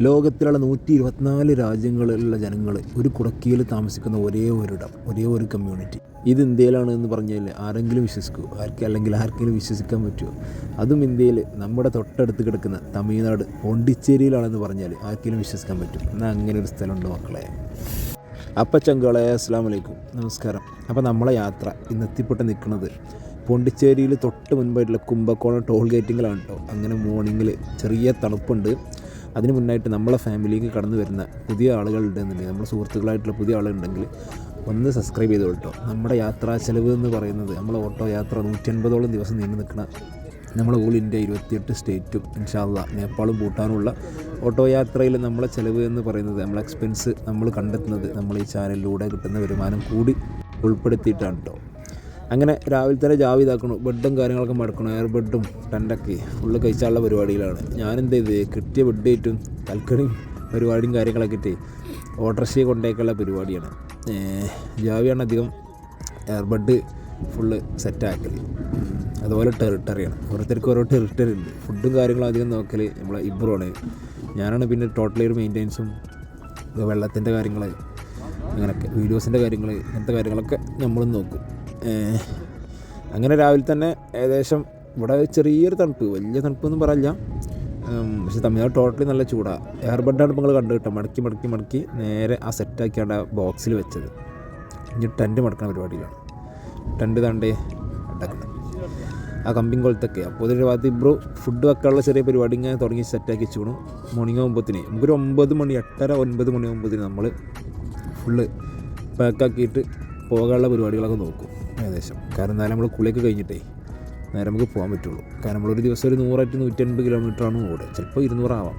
ലോകത്തിലുള്ള നൂറ്റി ഇരുപത്തിനാല് രാജ്യങ്ങളിലുള്ള ജനങ്ങൾ ഒരു കുടക്കീയിൽ താമസിക്കുന്ന ഒരേ ഒരു ഇടം ഒരേ ഒരു കമ്മ്യൂണിറ്റി ഇത് ഇന്ത്യയിലാണ് എന്ന് പറഞ്ഞാൽ ആരെങ്കിലും വിശ്വസിക്കുമോ ആർക്ക് അല്ലെങ്കിൽ ആർക്കെങ്കിലും വിശ്വസിക്കാൻ പറ്റുമോ അതും ഇന്ത്യയിൽ നമ്മുടെ തൊട്ടടുത്ത് കിടക്കുന്ന തമിഴ്നാട് പോണ്ടിച്ചേരിയിലാണെന്ന് പറഞ്ഞാൽ ആർക്കെങ്കിലും വിശ്വസിക്കാൻ പറ്റും. എന്നാൽ അങ്ങനെ ഒരു സ്ഥലമുണ്ട് മക്കളെ. അപ്പം ചങ്കളെ അസ്സാം വലൈക്കും നമസ്കാരം. അപ്പോൾ നമ്മളെ യാത്ര ഇന്ന് എത്തിപ്പെട്ട് നിൽക്കുന്നത് പോണ്ടിച്ചേരിയിൽ തൊട്ട് മുൻപായിട്ടുള്ള കുമ്പക്കോണം ടോൾ ഗേറ്റിങ്ങിലാണ് കേട്ടോ അങ്ങനെ മോർണിംഗിൽ ചെറിയ തണുപ്പുണ്ട്. അതിന് മുന്നായിട്ട് നമ്മളെ ഫാമിലിക്ക് കടന്നു വരുന്ന പുതിയ ആളുകൾ ഉണ്ടെന്നുണ്ടെങ്കിൽ നമ്മുടെ സുഹൃത്തുക്കളായിട്ടുള്ള പുതിയ ആളുകളുണ്ടെങ്കിൽ ഒന്ന് സബ്സ്ക്രൈബ് ചെയ്തോ കേട്ടോ. നമ്മുടെ യാത്രാ ചെലവ് എന്ന് പറയുന്നത് നമ്മളെ ഓട്ടോ യാത്ര നൂറ്റി അൻപതോളം ദിവസം നീണ്ടു നിൽക്കുന്ന നമ്മുടെ ഓൾ ഇന്ത്യ ഇരുപത്തിയെട്ട് സ്റ്റേറ്റും ഇൻഷാല്ല നേപ്പാളും ഭൂട്ടാനുമുള്ള ഓട്ടോ യാത്രയിൽ നമ്മളെ ചിലവ് എന്ന് പറയുന്നത് നമ്മളെ എക്സ്പെൻസ് നമ്മൾ കണ്ടെത്തുന്നത് നമ്മൾ ഈ ചാനലിലൂടെ കിട്ടുന്ന വരുമാനം കൂടി ഉൾപ്പെടുത്തിയിട്ടാണ് കേട്ടോ. അങ്ങനെ രാവിലെ തന്നെ ജാവ് ഇതാക്കണു. ബെഡും കാര്യങ്ങളൊക്കെ മടക്കണം. എയർ ബെഡും ടെന്റൊക്കെ ഫുള്ള് കഴിച്ചാലുള്ള പരിപാടിയിലാണ് ഞാനെന്ത് ചെയ്ത്? കിട്ടിയ ബെഡ് ഏറ്റവും തൽക്കണിയും പരിപാടിയും കാര്യങ്ങളൊക്കെ ഇട്ട് ഓട്ടർഷയെ കൊണ്ടേക്കുള്ള പരിപാടിയാണ്. ജാവിയാണ് അധികം എയർ ബെഡ് ഫുള്ള് സെറ്റാക്കൽ അതുപോലെ ടെറിട്ടറിയാണ് ഓരോരുത്തർക്ക് ഓരോ ടെറിട്ടറി ഉണ്ട്. ഫുഡും കാര്യങ്ങളും അധികം നോക്കൽ നമ്മളെ ഇബ്രുവാണ് ഞാനാണ് പിന്നെ ടോട്ടലി ഒരു മെയിന്റെനൻസും വെള്ളത്തിന്റെ കാര്യങ്ങൾ അങ്ങനെയൊക്കെ വീഡിയോസിന്റെ കാര്യങ്ങൾ ഇങ്ങനത്തെ കാര്യങ്ങളൊക്കെ നമ്മളും നോക്കും. അങ്ങനെ രാവിലെ തന്നെ ഏകദേശം ഇവിടെ ചെറിയൊരു തണുപ്പ് വലിയ തണുപ്പൊന്നും പറയില്ല. പക്ഷേ തമിഴ്നാട് ടോട്ടലി നല്ല ചൂടാണ് എയർബഡാണ് ഇപ്പോൾ നിങ്ങൾ കണ്ടു കിട്ടുക മടക്കി മടക്കി മടക്കി നേരെ ആ സെറ്റാക്കിയാണ് ആ ബോക്സിൽ വെച്ചത്. ഇനി ടെന്റ് മടക്കുന്ന പരിപാടിയിലാണ്. ടെന്റ് താണ്ടേ ഉണ്ടാക്കുന്നത്. ആ കമ്പിങ് കൊളത്തൊക്കെ അപ്പോൾ ഇതിന്റെ ഭാഗത്ത് ഇബ്രോ ഫുഡ് വെക്കാനുള്ള ചെറിയ പരിപാടി ഇങ്ങനെ തുടങ്ങി സെറ്റാക്കി വെച്ചു. മോർണിംഗ് ഒമ്പതിന് നമുക്കൊരു ഒമ്പത് മണി എട്ടര ഒൻപത് മണി ആകുമ്പോഴത്തേന് നമ്മൾ ഫുള്ള് പാക്കാക്കിയിട്ട് പോകാനുള്ള പരിപാടികളൊക്കെ നോക്കും. ഏകദേശം. കാരണം എന്നാലും നമ്മൾ കുളിയൊക്കെ കഴിഞ്ഞിട്ടേ നേരെ നമുക്ക് പോകാൻ പറ്റുള്ളൂ. കാരണം നമ്മളൊരു ദിവസം ഒരു നൂറായിട്ട് നൂറ്റൻപത് കിലോമീറ്ററാണ് ഓടുക ചിലപ്പോൾ ഇരുന്നൂറാവാം.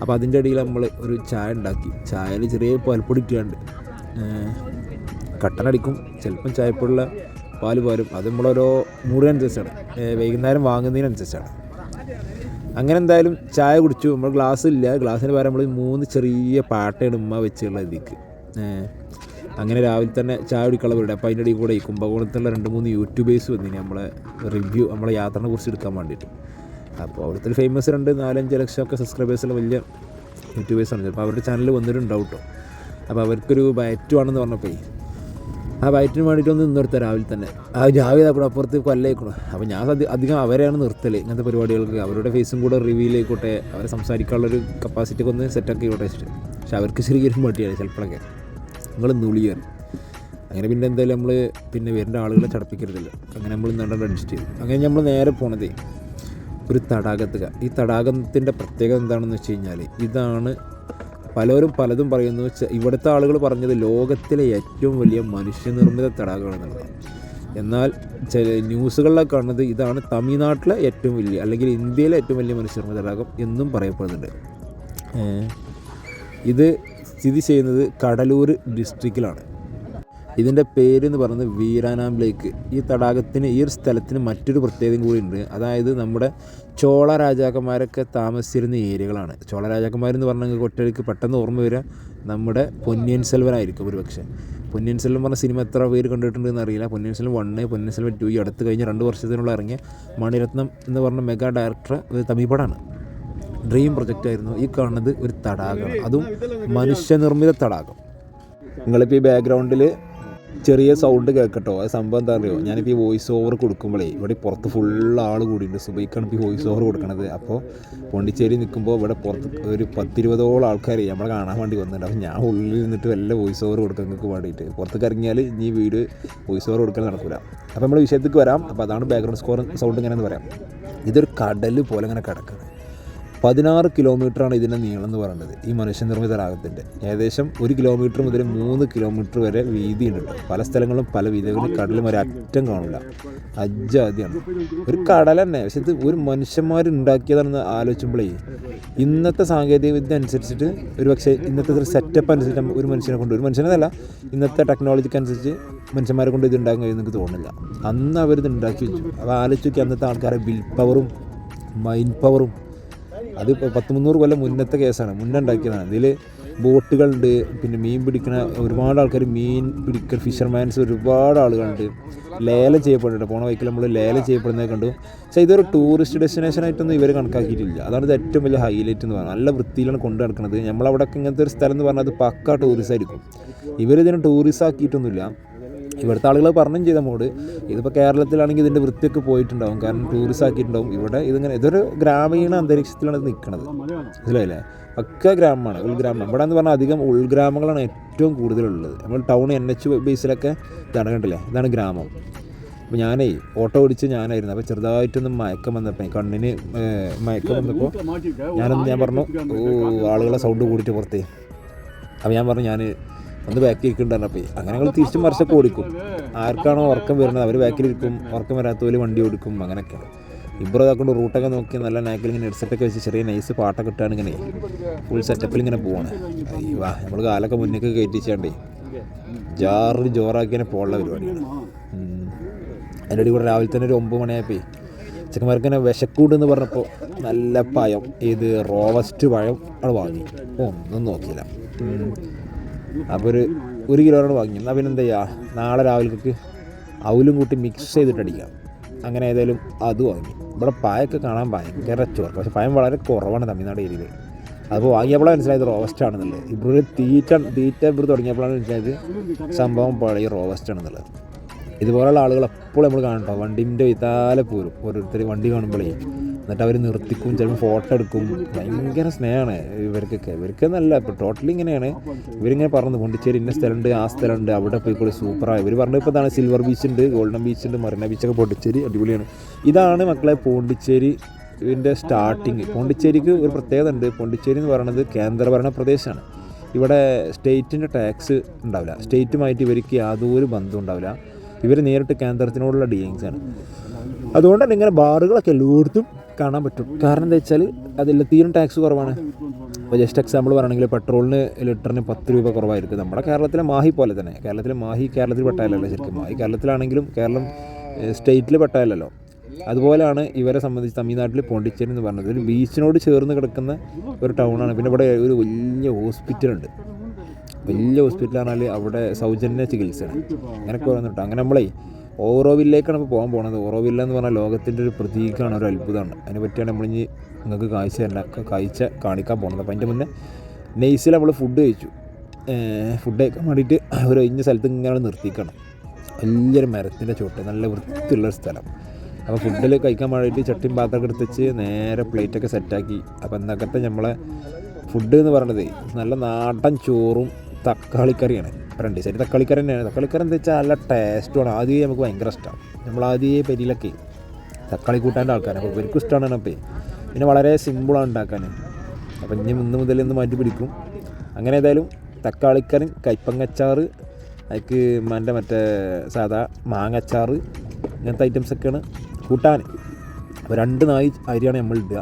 അപ്പോൾ അതിന്റെ ഇടയിൽ നമ്മൾ ഒരു ചായ ഉണ്ടാക്കി. ചായയിൽ ചെറിയ പാൽപ്പൊടി ഇട്ടാണ്ട് കട്ടനടിക്കും ചിലപ്പം ചായപ്പൊടിയുള്ള പാൽ പോരും. അത് നമ്മളോരോ മൂടിനനുസരിച്ചാണ്. വൈകുന്നേരം വാങ്ങുന്നതിനനുസരിച്ചാണ്. അങ്ങനെ എന്തായാലും ചായ കുടിച്ചു. നമ്മൾ ഗ്ലാസ് ഇല്ല. ഗ്ലാസ്സിന് പകരം നമ്മൾ മൂന്ന് ചെറിയ പാട്ടയാണ് ഉമ്മ വെച്ചുള്ള ഇതിക്ക്. അങ്ങനെ രാവിലെ തന്നെ ചായ കുടിക്കളവരുടെ അപ്പോൾ അതിന്റെ ഇടയിൽ കൂടെ ഈ കുംഭകോണത്തുള്ള രണ്ട് മൂന്ന് യൂട്യൂബേഴ്സ് വന്നിന് നമ്മളെ റിവ്യൂ നമ്മളെ യാത്രനെ കുറിച്ച് എടുക്കാൻ വേണ്ടിയിട്ട്. അപ്പോൾ അവിടുത്തെ ഫേമസ് രണ്ട് നാലഞ്ച് ലക്ഷമൊക്കെ സബ്സ്ക്രൈബേഴ്സുള്ള വലിയ യൂട്യൂബേഴ്സാണ് ചിലപ്പോൾ അവരുടെ ചാനൽ വന്നിട്ടുണ്ടാവും കേട്ടോ. അപ്പോൾ അവർക്കൊരു ബയറ്റുവാണെന്ന് പറഞ്ഞപ്പോൾ ആ ബയറ്റിന് വേണ്ടിയിട്ട് ഒന്ന് നിന്നെടുത്ത രാവിലെ തന്നെ. ആ രാവിലെ ആക്കണം അപ്പുറത്ത് കൊല്ലേക്കണം അപ്പോൾ ഞാൻ അധികം അവരെയാണ് നിർത്തൽ ഇങ്ങനത്തെ പരിപാടികൾക്ക്. അവരുടെ ഫേസും കൂടെ റിവീൽ ആയിക്കോട്ടെ അവരെ സംസാരിക്കാനുള്ളൊരു കപ്പാസിറ്റി ഒക്കെ ഒന്ന് സെറ്റാക്കി ആയിക്കോട്ടെ പക്ഷെ അവർക്ക് ശരിക്കും മടിയാണ് ചിലപ്പോഴൊക്കെ. നിങ്ങൾ നുളിയാണ് അങ്ങനെ പിന്നെ എന്തായാലും നമ്മൾ പിന്നെ വരുന്ന ആളുകളെ ചടപ്പിക്കരുതല്ലോ. അങ്ങനെ നമ്മൾ നട അഡ്ജസ്റ്റ് ചെയ്തു. അങ്ങനെ നമ്മൾ നേരെ പോണതേ ഒരു തടാകത്തുക. ഈ തടാകത്തിന്റെ പ്രത്യേകത എന്താണെന്ന് വെച്ച് കഴിഞ്ഞാൽ ഇതാണ് പലരും പലതും പറയുന്നത് വെച്ചാൽ ഇവിടുത്തെ ആളുകൾ പറഞ്ഞത് ലോകത്തിലെ ഏറ്റവും വലിയ മനുഷ്യനിർമ്മിത തടാകമാണെന്നുള്ളതാണ്. എന്നാൽ ചില ന്യൂസുകളിലൊക്കെ കാണുന്നത് ഇതാണ് തമിഴ്നാട്ടിലെ ഏറ്റവും വലിയ അല്ലെങ്കിൽ ഇന്ത്യയിലെ ഏറ്റവും വലിയ മനുഷ്യനിർമ്മിത തടാകം എന്നും പറയപ്പെടുന്നുണ്ട്. ഇത് സ്ഥിതി ചെയ്യുന്നത് കടലൂർ ഡിസ്ട്രിക്റ്റിലാണ് ഇതിന്റെ പേര് എന്ന് പറയുന്നത് വീരാനാം ലേക്ക് ഈ തടാകത്തിന് ഈ ഒരു സ്ഥലത്തിന് മറ്റൊരു പ്രത്യേകതയും കൂടി ഉണ്ട് അതായത് നമ്മുടെ ചോള രാജാക്കന്മാരൊക്കെ താമസിച്ചിരുന്ന ഏരിയകളാണ്. ചോള രാജാക്കന്മാരെന്ന് പറഞ്ഞാൽ കുട്ടികൾക്ക് പെട്ടെന്ന് ഓർമ്മ വരിക നമ്മുടെ പൊന്നിയൻ സെൽവനായിരിക്കും ഒരു പക്ഷേ പൊന്നിയൻ സെൽവൻ പറഞ്ഞ സിനിമ എത്ര പേര് കണ്ടിട്ടുണ്ടെന്ന് അറിയില്ല. പൊന്നിയൻ സെൽവൻ വണ്ണ് പൊന്നിയൻ സെൽവൻ ടു ഈ അടുത്ത് കഴിഞ്ഞ രണ്ട് വർഷത്തിനുള്ള ഇറങ്ങിയ മണിരത്നം എന്ന് പറഞ്ഞ മെഗാ ഡയറക്ടർ തമിഴ് പടമാണ്. ഡ്രീം പ്രൊജക്റ്റ് ആയിരുന്നു. ഈ കാണുന്നത് ഒരു തടാകമാണ് അതും മനുഷ്യനിർമ്മിത തടാകം. നിങ്ങളിപ്പോൾ ഈ ബാക്ക്ഗ്രൗണ്ടിൽ ചെറിയ സൗണ്ട് കേൾക്കട്ടോ. അത് സംഭവം എന്താ അറിയോ ഞാനിപ്പോൾ ഈ വോയിസ് ഓവർ കൊടുക്കുമ്പോഴേ ഇവിടെ പുറത്ത് ഫുൾ ആൾ കൂടിയുണ്ട് സുബൈക്കാണ് ഇപ്പോൾ ഈ വോയിസ് ഓവർ കൊടുക്കണത്. അപ്പോൾ പോണ്ടിച്ചേരി നിൽക്കുമ്പോൾ ഇവിടെ പുറത്ത് ഒരു പത്തിരുപതോളം ആൾക്കാർ നമ്മളെ കാണാൻ വേണ്ടി വന്നിട്ടുണ്ട്. അപ്പോൾ ഞാൻ ഉള്ളിൽ നിന്നിട്ട് വല്ല വോയിസ് ഓവർ നിങ്ങൾക്ക് വേണ്ടിയിട്ട്. പുറത്തേക്ക് ഇറങ്ങിയാൽ ഇനി വീട് വോയിസ് ഓവർ കൊടുക്കാൻ നടക്കില്ല അപ്പോൾ നമ്മൾ വിഷയത്തേക്ക് വരാം. അപ്പോൾ അതാണ് ബാക്ക്ഗ്രൗണ്ട് സ്കോർ സൗണ്ട് ഇങ്ങനെയെന്ന് പറയാം. ഇതൊരു കടൽ പോലെ ഇങ്ങനെ കിടക്കുന്നത് പതിനാറ് കിലോമീറ്ററാണ് ഇതിന്റെ നീളം എന്ന് പറയുന്നത്. ഈ മനുഷ്യനിർമ്മിത രാഗത്തിന്റെ ഏകദേശം ഒരു കിലോമീറ്റർ മുതൽ മൂന്ന് കിലോമീറ്റർ വരെ വീതിയുണ്ട്. പല സ്ഥലങ്ങളും പല വീതികളും കടലും ഒരു അറ്റം കാണില്ല. അജാതിയാണ്. ഒരു കടൽ തന്നെ. പക്ഷെ ഇത് ഒരു മനുഷ്യന്മാർ ഉണ്ടാക്കിയതാണെന്ന് ആലോചിക്കുമ്പോഴേ ഇന്നത്തെ സാങ്കേതിക വിദ്യ അനുസരിച്ചിട്ട് ഒരു പക്ഷേ ഇന്നത്തെ ഒരു സെറ്റപ്പ് അനുസരിച്ച് ഒരു മനുഷ്യനെ കൊണ്ട് ഒരു മനുഷ്യനല്ല ഇന്നത്തെ ടെക്നോളജിക്ക് അനുസരിച്ച് മനുഷ്യന്മാരെ കൊണ്ട് ഇത് ഉണ്ടാക്കാൻ കഴിയുമെന്ന് എനിക്ക് തോന്നുന്നില്ല. അന്ന് അവരിത് ഉണ്ടാക്കി വെച്ചു. അത് ആലോചിച്ച് അന്നത്തെ ആൾക്കാരെ വിൽ പവറും മൈൻഡ് പവറും അത് ഇപ്പോൾ പത്ത് മുന്നൂറ് കൊല്ലം മുന്നത്തെ കേസാണ്. മുന്നേ ഉണ്ടാക്കിയതാണ് ഇതിൽ ബോട്ടുകളുണ്ട് പിന്നെ മീൻ പിടിക്കുന്ന ഒരുപാട് ആൾക്കാർ മീൻ പിടിക്കൽ ഫിഷർമാൻസ് ഒരുപാട് ആളുകളുണ്ട്. ലേലം ചെയ്യപ്പെടുന്നുണ്ട് പോണ വൈക്കിൽ നമ്മൾ ലേലം ചെയ്യപ്പെടുന്നത് കണ്ടു. പക്ഷേ ഇതൊരു ടൂറിസ്റ്റ് ഡെസ്റ്റിനേഷൻ ആയിട്ടൊന്നും ഇവർ കണക്കാക്കിയിട്ടില്ല. അതാണ് ഇത് ഏറ്റവും വലിയ ഹൈലൈറ്റ് എന്ന് പറയുന്നത് നല്ല വൃത്തിയിലാണ് കൊണ്ടു നടക്കുന്നത് നമ്മളവിടെ ഇങ്ങനത്തെ ഒരു സ്ഥലം എന്ന് പറഞ്ഞാൽ അത് പക്ക ടൂറിസ്റ്റ് ആയിരിക്കും. ഇവരിതിനെ ടൂറിസ്റ്റ് ആക്കിയിട്ടൊന്നുമില്ല. ഇവിടുത്തെ ആളുകൾ പറഞ്ഞും ചെയ്ത മോഡ് ഇതിപ്പോൾ കേരളത്തിലാണെങ്കിൽ ഇതിന്റെ വൃത്തിയൊക്കെ പോയിട്ടുണ്ടാവും. കാരണം ടൂറിസ്റ്റ് ആക്കിയിട്ടുണ്ടാവും. ഇവിടെ ഇതിങ്ങനെ ഇതൊരു ഗ്രാമീണ അന്തരീക്ഷത്തിലാണ് ഇത് നിൽക്കുന്നത് മനസ്സിലായില്ലേ? ഒക്കെ ഗ്രാമമാണ്. ഉൾഗ്രാമം ഇവിടെ എന്ന് പറഞ്ഞാൽ അധികം ഉൾഗ്രാമങ്ങളാണ് ഏറ്റവും കൂടുതലുള്ളത്. നമ്മൾ ടൗൺ എൻ എച്ച് ബേസിലൊക്കെ ഇതാണ് കണ്ടില്ലേ? ഇതാണ് ഗ്രാമം. അപ്പോൾ ഞാനേ ഓട്ടോ ഓടിച്ച് ഞാനായിരുന്നു. അപ്പോൾ ചെറുതായിട്ടൊന്നും മയക്കം വന്നപ്പോൾ കണ്ണിന് മയക്കം വന്നപ്പോൾ ഞാനൊന്ന് ഞാൻ പറഞ്ഞു ആളുകളെ സൗണ്ട് കൂടിയിട്ട് പുറത്തേ. അപ്പോൾ ഞാൻ പറഞ്ഞു ഞാൻ ഒന്ന് ബാക്കിൽ ഇരിക്കുന്നുണ്ടായിരുന്നപ്പോൾ അങ്ങനെ ഞങ്ങൾ തിരിച്ചും മറിച്ചൊക്കെ ഓടിക്കും. ആർക്കാണോ ഉറക്കം വരുന്നത് അവർ ബാക്കിലിരിക്കും. ഉറക്കം വരാത്തവർ വണ്ടി ഓടിക്കും. അങ്ങനെയൊക്കെയാണ് ഇബ്രോ ഇതാക്കൊണ്ട് റൂട്ടൊക്കെ നോക്കി നല്ല നാക്കിൽ ഇങ്ങനെ ഹെഡ്സെറ്റൊക്കെ വെച്ച് ചെറിയ നൈസ് പാട്ടൊക്കെ ഇട്ടാണ് ഇങ്ങനെ ഫുൾ സെറ്റപ്പിൽ ഇങ്ങനെ പോവാണ് വാ നമ്മൾ കാലൊക്കെ മുന്നേക്ക് കയറ്റിച്ചാണ്ടേ ജാറ് ജോറാക്കിയാണ് പോകാനുള്ള പരിപാടിയാണ്. അതിന്റെ ഇടയിൽ കൂടെ രാവിലെ തന്നെ ഒരു ഒമ്പത് മണിയായപ്പോൾ ചെക്കന്മാർക്ക് ഇങ്ങനെ വിശക്കൂട് എന്ന് പറഞ്ഞപ്പോൾ നല്ല പഴം. ഇത് റോവസ്റ്റ് പഴം അവിടെ വാങ്ങി. ഒന്നും നോക്കിയില്ല. അപ്പോൾ ഒരു ഒരു കിലോയോട് വാങ്ങി എന്നാൽ പിന്നെ എന്താ ചെയ്യുക നാളെ രാവിലേക്ക് അവലും കൂട്ടി മിക്സ് ചെയ്തിട്ട് അടിക്കാം. അങ്ങനെ ഏതായാലും അത് വാങ്ങി. ഇവിടെ പായൊക്കെ കാണാൻ ഭയങ്കര ചോറ് പക്ഷേ പായം വളരെ കുറവാണ് തമിഴ്നാട് ഏരിയയിൽ. അപ്പോൾ വാങ്ങിയപ്പോഴാണ് മനസ്സിലായത് റോവസ്റ്റ് ആണെന്നുള്ളത്. ഇവിടെ തീറ്റ തീറ്റ ഇവിടെ തുടങ്ങിയപ്പോഴാണ് മനസ്സിലായത് സംഭവം പഴയ റോവസ്റ്റ് ആണെന്നുള്ളത്. ഇതുപോലെയുള്ള ആളുകൾ എപ്പോഴും നമ്മൾ കാണട്ടോ വണ്ടിന്റെ വിത്താലെ പോരും. ഓരോരുത്തർ വണ്ടി കാണുമ്പോഴേ. എന്നിട്ട് അവർ നിർത്തിക്കും ചിലപ്പോൾ ഫോട്ടോ എടുക്കും. ഭയങ്കര സ്നേഹമാണ് ഇവർക്കൊക്കെ. ഇവർക്ക് നല്ല ഇപ്പോൾ ടോട്ടലി ഇങ്ങനെയാണ്. ഇവരിങ്ങനെ പറഞ്ഞു പോണ്ടിച്ചേരി ഇന്ന സ്ഥലമുണ്ട് ആ സ്ഥലമുണ്ട് അവിടെ പോയി കൂടി സൂപ്പറാണ് ഇവർ പറഞ്ഞത് ഇപ്പോൾ ഇതാണ് സിൽവർ ബീച്ച് ഉണ്ട് ഗോൾഡൻ ബീച്ച് ഉണ്ട് മറീന ബീച്ചൊക്കെ പോണ്ടിച്ചേരി അടിപൊളിയാണ്. ഇതാണ് മക്കളെ പോണ്ടിച്ചേരി ഇതിന്റെ സ്റ്റാർട്ടിങ് പോണ്ടിച്ചേരിക്ക് ഒരു പ്രത്യേകത ഉണ്ട്. പോണ്ടിച്ചേരി എന്ന് പറയുന്നത് കേന്ദ്രഭരണ പ്രദേശമാണ്. ഇവിടെ സ്റ്റേറ്റിന്റെ ടാക്സ് ഉണ്ടാവില്ല. സ്റ്റേറ്റുമായിട്ട് ഇവർക്ക് യാതൊരു ബന്ധവും ഉണ്ടാവില്ല. ഇവർ നേരിട്ട് കേന്ദ്രത്തിനോടുള്ള ഡീലിങ്സാണ് അതുകൊണ്ട് തന്നെ ഇങ്ങനെ ബാറുകളൊക്കെ എല്ലായിടത്തും കാണാൻ പറ്റും. കാരണം എന്താ വെച്ചാൽ അതിലെത്തിയും ടാക്സ് കുറവാണ്. ഇപ്പോൾ ജസ്റ്റ് എക്സാമ്പിൾ പറയുകയാണെങ്കിൽ പെട്രോളിന് ലിറ്ററിന് പത്ത് രൂപ കുറവായിരിക്കും. നമ്മുടെ കേരളത്തിലെ മാഹി പോലെ തന്നെ. കേരളത്തിലെ മാഹി കേരളത്തിൽ പെട്ടാലല്ലോ ശരിക്കും. മാഹി കേരളത്തിലാണെങ്കിലും കേരളം സ്റ്റേറ്റിൽ പെട്ടാലല്ലോ. അതുപോലെയാണ് ഇവരെ സംബന്ധിച്ച് തമിഴ്നാട്ടിൽ പോണ്ടിച്ചേരി എന്ന് പറഞ്ഞത്. ഒരു ബീച്ചിനോട് ചേർന്ന് കിടക്കുന്ന ഒരു ടൗണാണ് പിന്നെ ഇവിടെ ഒരു വലിയ ഹോസ്പിറ്റലുണ്ട് വലിയ ഹോസ്പിറ്റലാണെങ്കിൽ അവിടെ സൗജന്യ ചികിത്സയാണ്. അങ്ങനെയൊക്കെ വന്നിട്ട് അങ്ങനെ നമ്മളേ ഓറോവില്ലേക്കാണ് ഇപ്പോൾ പോകാൻ പോണത്. ഓറോവില്ല എന്ന് പറഞ്ഞാൽ ലോകത്തിന്റെ ഒരു പ്രതീകമാണ് ഒരു അത്ഭുതമാണ്. അതിനെ പറ്റിയാണ് നമ്മളിനി നിങ്ങൾക്ക് കാഴ്ച തരേണ്ട കാഴ്ച കാണിക്കാൻ പോകുന്നത് അപ്പോൾ അതിന്റെ മുന്നേ നെയ്സിൽ നമ്മൾ ഫുഡ് കഴിച്ചു. ഫുഡ് കഴിക്കാൻ വേണ്ടിയിട്ട് ഒരു കഴിഞ്ഞ സ്ഥലത്ത് ഇങ്ങനെ നിർത്തിക്കണം. വലിയൊരു മരത്തിന്റെ ചോട്ട് നല്ല വൃത്തിയുള്ളൊരു സ്ഥലം. അപ്പോൾ ഫുഡിൽ കഴിക്കാൻ വേണ്ടിയിട്ട് ചട്ടിയും പാത്രമൊക്കെ എടുത്തിച്ച് നേരെ പ്ലേറ്റൊക്കെ സെറ്റാക്കി അപ്പോൾ എന്നൊക്കത്തെ നമ്മളെ ഫുഡ് എന്ന് പറയണത് നല്ല നാടൻ ചോറും തക്കാളിക്കറിയാണ്. രണ്ട് സൈഡ് തക്കാളിക്കറി തന്നെയാണ്. തക്കാളിക്കറി എന്താ വെച്ചാൽ നല്ല ടേസ്റ്റുമാണ് ആദ്യമേ നമുക്ക് ഭയങ്കര ഇഷ്ടമാണ് നമ്മൾ ആദ്യമേ പെരിയിലൊക്കെ തക്കാളി കൂട്ടാന്റെ ആൾക്കാരാണ് അപ്പോൾ ഇവർക്കും ഇഷ്ടമാണ് അപ്പോൾ പിന്നെ വളരെ സിമ്പിളാണ് ഉണ്ടാക്കാൻ. അപ്പം ഇനി ഇന്ന് മുതൽ ഇന്ന് മാറ്റി പിടിക്കും. അങ്ങനെ ഏതായാലും തക്കാളിക്കറി കയ്പങ്ങച്ചാറ് അതിക്ക് മന്റെ മറ്റേ സാധാ മാങ്ങച്ചാറ് ഇങ്ങനത്തെ ഐറ്റംസൊക്കെയാണ് കൂട്ടാൻ. അപ്പോൾ രണ്ട് നായി അരിയാണ് നമ്മൾ ഇടുക.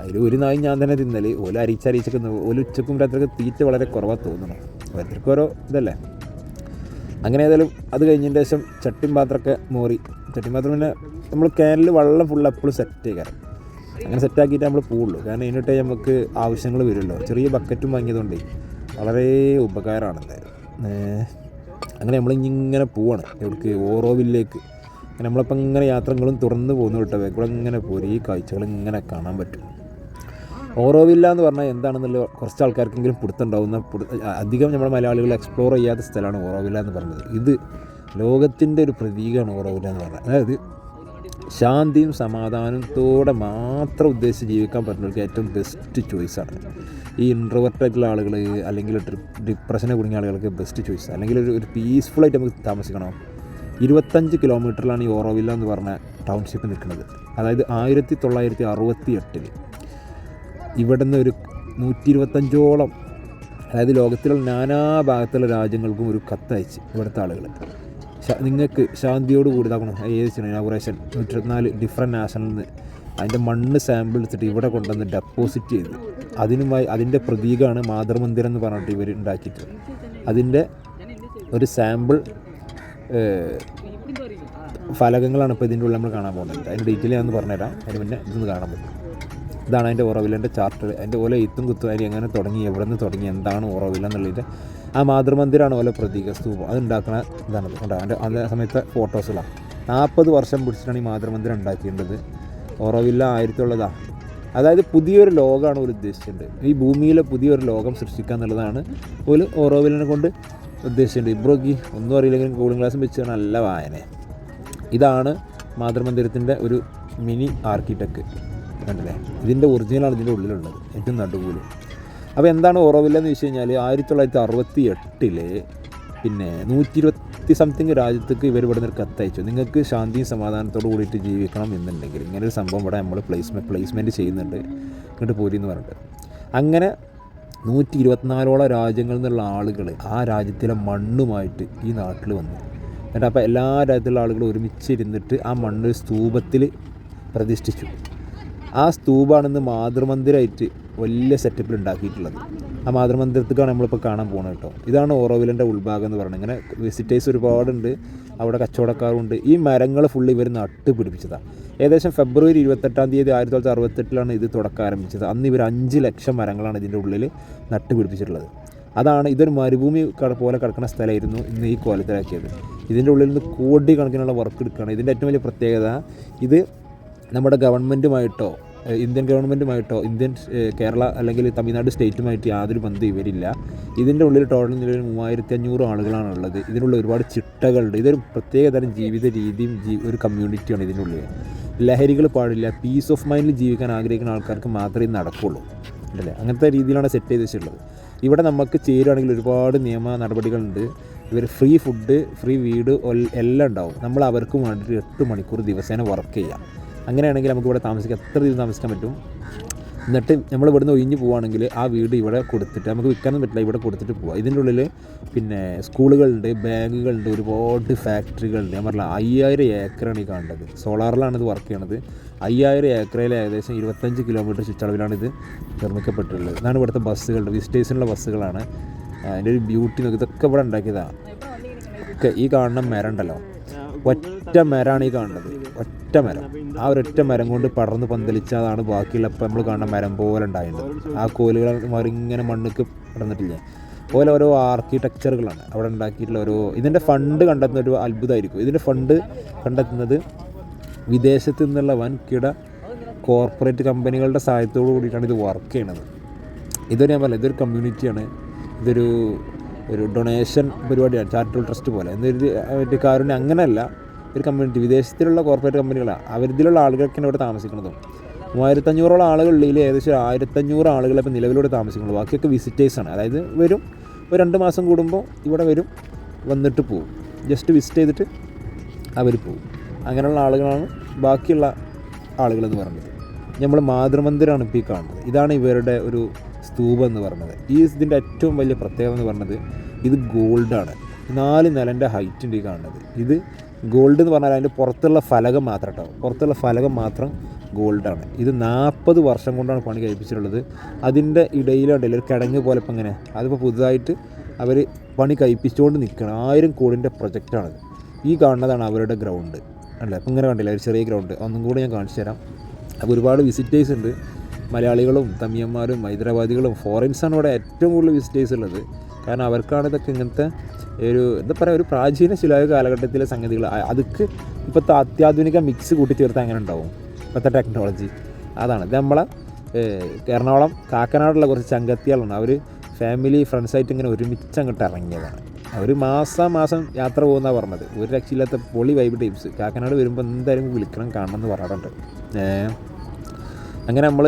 അതിൽ ഒരു നായി ഞാൻ തന്നെ തിന്നൽ ഓല അരിച്ചരിച്ചൊക്കെ ഓല ഉച്ചക്കും രാത്രിയൊക്കെ തീറ്റ വളരെ കുറവാണ് തോന്നുന്നു ഓരോരുത്തർക്ക് ഓരോ ഇതല്ലേ? അങ്ങനെ ഏതായാലും അത് കഴിഞ്ഞതിന് ശേഷം ചട്ടിയും പാത്രമൊക്കെ മോറി. ചട്ടിയും പാത്രം പിന്നെ നമ്മൾ ക്യാനിൽ വെള്ളം ഫുൾ എപ്പോഴും സെറ്റ് ചെയ്യാറ് അങ്ങനെ സെറ്റ് ആക്കിയിട്ട് നമ്മൾ പോവുള്ളൂ. കാരണം ഇതിനിട്ട് നമുക്ക് ആവശ്യങ്ങൾ വരുമല്ലോ ചെറിയ ബക്കറ്റും വാങ്ങിയതുകൊണ്ട് വളരെ ഉപകാരമാണ് എന്തായാലും. അങ്ങനെ നമ്മൾ ഇങ്ങനെ പോവാണ്. ഇവർക്ക് ഓറോവില്ലേക്ക്. അങ്ങനെ നമ്മളിപ്പോൾ ഇങ്ങനെ യാത്രകളും തുറന്ന് പോകുന്നു കേട്ടോ ഇവിടെ ഇങ്ങനെ പോരും. ഈ കാഴ്ചകൾ ഇങ്ങനെ കാണാൻ പറ്റും. ഓറോവില്ല എന്ന് പറഞ്ഞാൽ എന്താണെന്നുള്ള കുറച്ച് ആൾക്കാർക്കെങ്കിലും പിടുത്തുണ്ടാവുന്ന അധികം നമ്മുടെ മലയാളികൾ എക്സ്പ്ലോർ ചെയ്യാത്ത സ്ഥലമാണ് ഓറോവില്ല എന്ന് പറഞ്ഞത്. ഇത് ലോകത്തിന്റെ ഒരു പ്രതീകമാണ് ഓറോവില്ല എന്ന് പറഞ്ഞാൽ. അതായത് ശാന്തിയും സമാധാനത്തോടെ മാത്രം ഉദ്ദേശിച്ച് ജീവിക്കാൻ പറ്റുന്നവർക്ക് ഏറ്റവും ബെസ്റ്റ് ചോയ്സാണ് ഈ ഇൻട്രവേർട്ടായിട്ടുള്ള ആളുകൾ അല്ലെങ്കിൽ ഡിപ്രഷനെ കുടുങ്ങിയ ആളുകൾക്ക് ബെസ്റ്റ് ചോയ്സ് അല്ലെങ്കിൽ ഒരു ഒരു പീസ്ഫുള്ളായിട്ട് നമുക്ക് താമസിക്കണം. ഇരുപത്തഞ്ച് കിലോമീറ്ററിലാണ് ഈ ഓറോവില്ല എന്ന് പറഞ്ഞ ടൗൺഷിപ്പ് നിൽക്കുന്നത്. അതായത് ആയിരത്തി തൊള്ളായിരത്തി അറുപത്തി എട്ടിൽ ഇവിടുന്ന് ഒരു നൂറ്റി ഇരുപത്തഞ്ചോളം അതായത് ലോകത്തിലുള്ള നാനാ ഭാഗത്തുള്ള രാജ്യങ്ങൾക്കും ഒരു കത്തയച്ച് ഇവിടുത്തെ ആളുകൾ. നിങ്ങൾക്ക് ശാന്തിയോട് കൂടി ഇതാക്കണം ഏത് ഇനാഗുറേഷൻ നൂറ്റി ഇരുപത്തിനാല് ഡിഫറെന്റ് നാഷണലിൽ നിന്ന് അതിന്റെ മണ്ണ് സാമ്പിൾ എടുത്തിട്ട് ഇവിടെ കൊണ്ടുവന്ന് ഡെപ്പോസിറ്റ് ചെയ്ത്. അതിനുമായി അതിന്റെ പ്രതീകമാണ് മാതൃമന്ദിരം എന്ന് പറഞ്ഞിട്ട് ഇവർ ഉണ്ടാക്കിയിട്ടുള്ളത്. അതിന്റെ ഒരു സാമ്പിൾ ഫലകങ്ങളാണ് ഇപ്പോൾ ഇതിന്റെ ഉള്ളിൽ നമ്മൾ കാണാൻ പോകുന്നത്. അതിന്റെ ഡീറ്റെയിൽ ഞാൻ പറഞ്ഞുതരാം. അതിന് മുന്നേ ഇതൊന്ന് കാണാൻ പറ്റും. ഇതാണ് അതിന്റെ ഉറവിലന്റെ ചാർട്ടർ അതിന്റെ ഓല എത്തും കുത്തുവാരി എങ്ങനെ തുടങ്ങി എവിടെ നിന്ന് തുടങ്ങി എന്താണ് ഉറവില എന്നുള്ളതിന്റെ ആ മാതൃമന്ദിരാണ് ഓല പ്രതീക സ്തൂപം അത് ഉണ്ടാക്കുന്ന ഇതാണ് കണ്ടോ അതിന്റെ അതേ സമയത്തെ ഫോട്ടോസുകളാണ് നാൽപ്പത് വർഷം പിടിച്ചിട്ടാണ് ഈ മാതൃമന്ദിരം ഉണ്ടാക്കിയിട്ടുള്ളത് ഉറവില്ല ആയിരത്തുള്ളതാ അതായത് പുതിയൊരു ലോകമാണ് ഒരു ഉദ്ദേശിച്ചിട്ടുണ്ട് ഈ ഭൂമിയിലെ പുതിയൊരു ലോകം സൃഷ്ടിക്കുക എന്നുള്ളതാണ് ഒരു ഓറോവിലിനെ കൊണ്ട് ഉദ്ദേശിച്ചിട്ടുണ്ട് ഇബ്രോക്കി ഒന്നും അറിയില്ലെങ്കിലും കൂളിംഗ് ഗ്ലാസും വെച്ച് നല്ല വായന. ഇതാണ് മാതൃമന്ദിരത്തിന്റെ ഒരു മിനി ആർക്കിടെക്ട് കണ്ടില്ലേ? ഇതിന്റെ ഒറിജിനലാണ് ഇതിന്റെ ഉള്ളിലുള്ളത്. ഏറ്റവും നടുവിൽ അപ്പോൾ എന്താണ് ഓറോവില്ലെന്ന് വെച്ച് കഴിഞ്ഞാൽ ആയിരത്തി തൊള്ളായിരത്തി അറുപത്തി എട്ടിൽ പിന്നെ നൂറ്റി ഇരുപത്തി സംതിങ് രാജ്യത്തേക്ക് ഇവർ ഇവിടെ നിന്ന് കത്തയച്ചു. നിങ്ങൾക്ക് ശാന്തിയും സമാധാനത്തോട് കൂടിയിട്ട് ജീവിക്കണം എന്നുണ്ടെങ്കിൽ ഇങ്ങനെ ഒരു സംഭവം ഇവിടെ നമ്മൾ പ്ലേസ്മെന്റ് പ്ലേസ്മെന്റ് ചെയ്യുന്നുണ്ട്. ഇങ്ങോട്ട് പോരി എന്ന് പറഞ്ഞിട്ട്. അങ്ങനെ നൂറ്റി ഇരുപത്തിനാലോളം രാജ്യങ്ങളിൽ നിന്നുള്ള ആളുകൾ ആ രാജ്യത്തിലെ മണ്ണുമായിട്ട് ഈ നാട്ടിൽ വന്നു. എന്നിട്ട് അപ്പോൾ എല്ലാ രാജ്യത്തിലുള്ള ആളുകളും ഒരുമിച്ചിരുന്നിട്ട് ആ മണ്ണ് സ്തൂപത്തിൽ പ്രതിഷ്ഠിച്ചു. ആ സ്തൂപാണെന്ന് മാതൃമന്ദിരമായിട്ട് വലിയ സെറ്റപ്പിൽ ഉണ്ടാക്കിയിട്ടുള്ളത്. ആ മാതൃമന്ദിരത്തേക്കാണ് നമ്മളിപ്പോൾ കാണാൻ പോകുന്നത് കേട്ടോ. ഇതാണ് ഓറോവിലിന്റെ ഉൾഭാഗം എന്ന് പറയുന്നത് ഇങ്ങനെ വിസിറ്റേഴ്സ് ഒരുപാടുണ്ട്. അവിടെ കച്ചവടക്കാരുണ്ട് ഈ മരങ്ങൾ ഫുള്ള് ഇവർ നട്ട് പിടിപ്പിച്ചതാണ് ഏകദേശം ഫെബ്രുവരി ഇരുപത്തെട്ടാം തീയതി ആയിരത്തി തൊള്ളായിരത്തി അറുപത്തെട്ടിലാണ് ഇത് തുടക്കം ആരംഭിച്ചത്. അന്ന് ഇവർ അഞ്ച് ലക്ഷം മരങ്ങളാണ് ഇതിന്റെ ഉള്ളിൽ നട്ട് പിടിപ്പിച്ചിട്ടുള്ളത്. അതാണ് ഇതൊരു മരുഭൂമി പോലെ കിടക്കുന്ന സ്ഥലമായിരുന്നു ഇന്ന് ഈ കോലത്തിലാക്കിയത്. ഇതിന്റെ ഉള്ളിൽ നിന്ന് കോടി കണക്കിനുള്ള വർക്ക് എടുക്കുകയാണ് ഇതിന്റെ ഏറ്റവും വലിയ പ്രത്യേകത ഇത് നമ്മുടെ ഗവൺമെന്റുമായിട്ടോ ഇന്ത്യൻ ഗവൺമെന്റുമായിട്ടോ ഇന്ത്യൻ കേരള അല്ലെങ്കിൽ തമിഴ്നാട് സ്റ്റേറ്റുമായിട്ട് യാതൊരു ബന്ധം ഇവരില്ല. ഇതിന്റെ ഉള്ളിൽ ടോട്ടൽ നിലവിൽ മൂവായിരത്തി അഞ്ഞൂറ് ആളുകളാണ് ഉള്ളത് ഇതിനുള്ള ഒരുപാട് ചിട്ടകളുണ്ട്. ഇതൊരു പ്രത്യേക തരം ജീവിത രീതിയും ഒരു കമ്മ്യൂണിറ്റിയാണ് ഇതിന്റെ ഉള്ളിൽ. ലഹരികൾ പാടില്ല. പീസ് ഓഫ് മൈൻഡിൽ ജീവിക്കാൻ ആഗ്രഹിക്കുന്ന ആൾക്കാർക്ക് മാത്രമേ നടക്കുള്ളൂ. അല്ലേ? അങ്ങനത്തെ രീതിയിലാണ് സെറ്റ് ചെയ്ത് വെച്ചിട്ടുള്ളത്. ഇവിടെ നമുക്ക് ചേരുവാണെങ്കിൽ ഒരുപാട് നിയമ നടപടികളുണ്ട്. ഇവർ ഫ്രീ ഫുഡ് ഫ്രീ വീട് എല്ലാം ഉണ്ടാവും. നമ്മൾ അവർക്ക് വേണ്ടിയിട്ട് എട്ട് മണിക്കൂർ ദിവസേന വർക്ക് ചെയ്യാം. അങ്ങനെയാണെങ്കിൽ നമുക്ക് ഇവിടെ താമസിക്കാം എത്ര ദിവസം താമസിക്കാൻ പറ്റും. എന്നിട്ട് നമ്മൾ ഇവിടുന്ന് ഒഴിഞ്ഞ് പോവുകയാണെങ്കിൽ ആ വീട് ഇവിടെ കൊടുത്തിട്ട് നമുക്ക് വിൽക്കാനൊന്നും പറ്റില്ല ഇവിടെ കൊടുത്തിട്ട് പോവാം. ഇതിന്റെ ഉള്ളിൽ പിന്നെ സ്കൂളുകളുണ്ട് ബാങ്കുകളുണ്ട് ഒരുപാട് ഫാക്ടറികളുണ്ട്. ഞാൻ പറഞ്ഞില്ല അയ്യായിരം ഏക്കറാണ് ഈ കാണേണ്ടത്. സോളാറിലാണ് ഇത് വർക്ക് ചെയ്യണത്. അയ്യായിരം ഏക്കറയിൽ ഏകദേശം ഇരുപത്തഞ്ച് കിലോമീറ്റർ ചുറ്റളവിലാണ് ഇത് നിർമ്മിക്കപ്പെട്ടിട്ടുള്ളത്. ഇതാണ് ഇവിടുത്തെ ബസ്സുകളുടെ വിസിറ്റേഴ്സിനുള്ള ബസ്സുകളാണ്. അതിന്റെ ഒരു ബ്യൂട്ടി നോക്കി ഇതൊക്കെ ഇവിടെ ഉണ്ടാക്കിയതാണ് ഒക്കെ ഈ കാണണം മരണ്ടല്ലോ. ഒറ്റ മരമാണ് ഈ കാണുന്നത്. ഒറ്റ മരം. ആ ഒരൊറ്റ മരം കൊണ്ട് പടർന്ന് പന്തലിച്ചതാണ് ബാക്കിയുള്ള ഇപ്പം നമ്മൾ കാണുന്ന മരം പോലെ ഉണ്ടായിട്ടുണ്ട്. ആ കോലുകൾ ഇങ്ങനെ മണ്ണുക്ക് പടർന്നിട്ടില്ല. അതുപോലെ ഓരോ ആർക്കിടെക്ചറുകളാണ് അവിടെ ഉണ്ടാക്കിയിട്ടുള്ള ഓരോ ഇതിന്റെ ഫണ്ട് കണ്ടെത്തുന്ന ഒരു അത്ഭുതമായിരിക്കും. ഇതിന്റെ ഫണ്ട് കണ്ടെത്തുന്നത് വിദേശത്തു നിന്നുള്ള വൻകിട കോർപ്പറേറ്റ് കമ്പനികളുടെ സഹായത്തോടു കൂടിയിട്ടാണ് ഇത് വർക്ക് ചെയ്യണത്. ഇതൊരു ഞാൻ പറയാം ഇതൊരു കമ്മ്യൂണിറ്റിയാണ് ഇതൊരു ഒരു ഡൊണേഷൻ പരിപാടിയാണ് ചാരിറ്റബിൾ ട്രസ്റ്റ് പോലെ. എന്നൊരു കാരുണ്യം അങ്ങനെയല്ല ഒരു കമ്മ്യൂണിറ്റി വിദേശത്തിലുള്ള കോർപ്പറേറ്റ് കമ്പനികളാണ് അവരിതിലുള്ള ആളുകൾക്കാണ് ഇവിടെ താമസിക്കുന്നതും. മൂവായിരത്തഞ്ഞൂറോളം ആളുകളിൽ ഏകദേശം ആയിരത്തഞ്ഞൂറ് ആളുകളെ ഇപ്പോൾ നിലവിലൂടെ താമസിക്കുള്ളൂ ബാക്കിയൊക്കെ വിസിറ്റേഴ്സാണ് അതായത് വരും ഒരു രണ്ട് മാസം കൂടുമ്പോൾ ഇവിടെ വരും വന്നിട്ട് പോകും ജസ്റ്റ് വിസിറ്റ് ചെയ്തിട്ട് അവർ പോകും അങ്ങനെയുള്ള ആളുകളാണ് ബാക്കിയുള്ള ആളുകളെന്ന് പറയുന്നത് നമ്മൾ മാതൃമന്ദിരാണ് ഇപ്പോൾ ഈ കാണുന്നത്. ഇതാണ് ഇവരുടെ ഒരു സ്തൂപം എന്ന് പറഞ്ഞത്. ഈ ഇതിന്റെ ഏറ്റവും വലിയ പ്രത്യേകത എന്ന് പറയുന്നത് ഇത് ഗോൾഡാണ്. നാല് നിലന്റെ ഹൈറ്റിന്റെ ഈ കാണുന്നത്. ഇത് ഗോൾഡ് എന്ന് പറഞ്ഞാൽ അതിന്റെ പുറത്തുള്ള ഫലകം മാത്രം കേട്ടോ പുറത്തുള്ള ഫലകം മാത്രം ഗോൾഡാണ്. ഇത് നാൽപ്പത് വർഷം കൊണ്ടാണ് പണി കഴിപ്പിച്ചിട്ടുള്ളത്. അതിന്റെ ഇടയിലുണ്ടല്ലോ ഒരു കിടങ്ങ് പോലെ ഇപ്പം ഇങ്ങനെ. അതിപ്പോൾ പുതുതായിട്ട് അവർ പണി കഴിപ്പിച്ചുകൊണ്ട് നിൽക്കണം ആയിരം കോടിന്റെ പ്രൊജക്റ്റാണത്. ഈ കാണുന്നതാണ് അവരുടെ ഗ്രൗണ്ട്. അല്ലേ? അപ്പം ഇങ്ങനെ കണ്ടില്ല ഒരു ചെറിയ ഗ്രൗണ്ട്. ഒന്നും കൂടി ഞാൻ കാണിച്ചു തരാം. അപ്പോൾ ഒരുപാട് വിസിറ്റേഴ്സ് ഉണ്ട്. മലയാളികളും തമിഴന്മാരും ഹൈദരാബാദികളും ഫോറിൻസാണ് ഇവിടെ ഏറ്റവും കൂടുതൽ വിസിറ്റേഴ്സ് ഉള്ളത്. കാരണം അവർക്കാണ് ഇതൊക്കെ ഇങ്ങനത്തെ ഒരു എന്താ പറയുക ഒരു പ്രാചീന ശിലായ കാലഘട്ടത്തിലെ സംഗതികൾ. അതൊക്കെ ഇപ്പോഴത്തെ അത്യാധുനിക മിക്സ് കൂട്ടിച്ചേർത്ത് അങ്ങനെ ഉണ്ടാവും? ഇപ്പോഴത്തെ ടെക്നോളജി അതാണ്. ഇത് നമ്മളെ എറണാകുളം കാക്കനാടുള്ള കുറച്ച് ചങ്കത്തികളുണ്ട് അവർ ഫാമിലി ഫ്രണ്ട്സായിട്ട് ഇങ്ങനെ ഒരുമിച്ച് അങ്ങോട്ട് ഇറങ്ങിയതാണ്. അവർ മാസം മാസം യാത്ര പോകുന്ന പറഞ്ഞത്. ഒരു രക്ഷയില്ലാത്ത പൊളി വൈബ് ടൈപ്സ് കാക്കനാട് വരുമ്പോൾ എന്തായാലും വിളിക്കണം കാണണം എന്ന് പറഞ്ഞിട്ടുണ്ട്. അങ്ങനെ നമ്മൾ